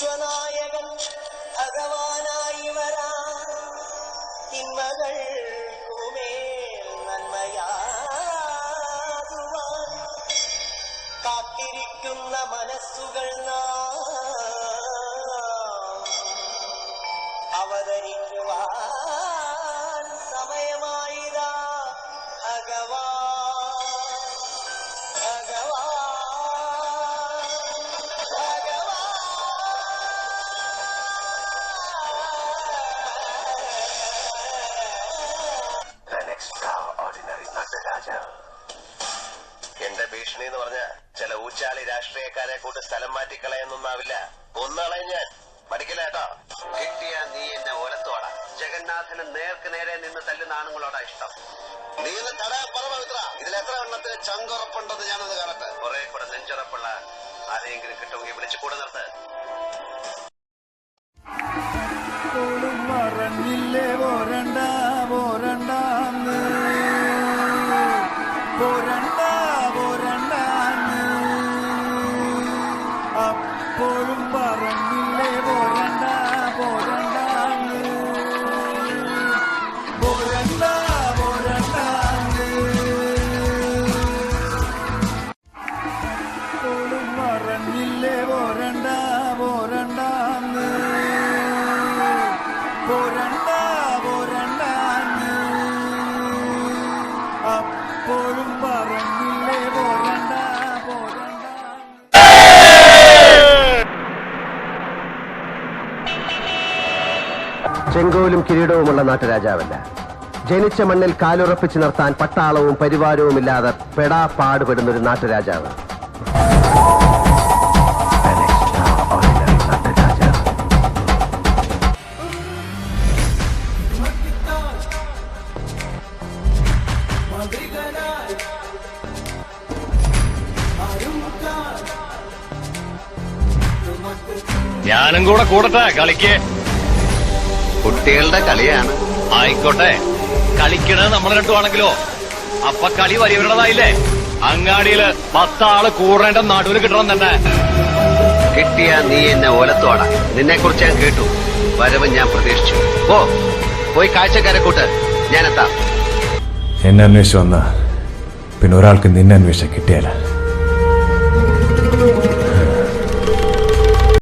വിശ്വനായകൻ ഭഗവാനായി വരാ. തിന്മകൾ കുമേൽ നന്മയാകുവാൻ. കാത്തിരിക്കുന്ന മനസ്സുകൾ നാം അവതരിക്കുവാൻ സമയമായിതാ. ഭഗവാൻ ഭീഷണി എന്ന് പറഞ്ഞ ചില ഊച്ചാളി രാഷ്ട്രീയക്കാരെ കൂട്ട് സ്ഥലം മാറ്റിക്കളയെന്നൊന്നാവില്ല ഒന്നളയും ഞാൻ. മടിക്കില്ല കേട്ടോ? കിട്ടിയ നീ എന്നെ ഓലത്തോട. ജഗന്നാഥന് നേർക്ക് നേരെ നിന്ന് തല്ലുന്ന ആണുങ്ങളോടാ ഇഷ്ടം. നീ ഒന്ന് തടയാൻ പറ പവിത്ര. ഇതിൽ എത്ര എണ്ണത്തിന് ചങ്കുറപ്പുണ്ടെന്ന് ഞാനൊന്ന് കാണട്ടെ. കുറെ കൂടെ നെഞ്ചുറപ്പുള്ള ആരെയെങ്കിലും കിട്ടുമെങ്കിൽ വിളിച്ചു കൂടെ നിർത്ത്. അപ്പോഴും പറഞ്ഞില്ലേ പോരണ്ട ചെങ്കോലും കിരീടവുമുള്ള നാട്ടുരാജാവല്ല. ജനിച്ച മണ്ണിൽ കാലുറപ്പിച്ചു നിർത്താൻ പട്ടാളവും പരിവാരവും ഇല്ലാതെ പെടാ പാടുപെടുന്നൊരു നാട്ടുരാജാവ്. ഞാനും കൂടെ കൂടട്ടെ കളിക്ക്. കുട്ടികളുടെ കളിയാണ്. ആയിക്കോട്ടെ. കളിക്കണത് നമ്മൾ രണ്ടുമാണെങ്കിലോ അപ്പൊ കളി വലിയവരുടേതായില്ലേ? അങ്ങാടിയിൽ പത്താൾ കൂടേണ്ട നടുവിൽ കിട്ടണം തന്നെ. കിട്ടിയ നീ എന്നെ ഓലത്തോട. നിന്നെ കുറിച്ച് ഞാൻ കേട്ടു. വരവ് ഞാൻ പ്രതീക്ഷിച്ചു. ഓ പോയി കാഴ്ചക്കാരെ കൂട്ട് ഞാനെത്താം. എന്നെ അന്വേഷിച്ച് വന്ന പിന്നെ ഒരാൾക്ക് നിന്നെ അന്വേഷിച്ച കിട്ടിയാല.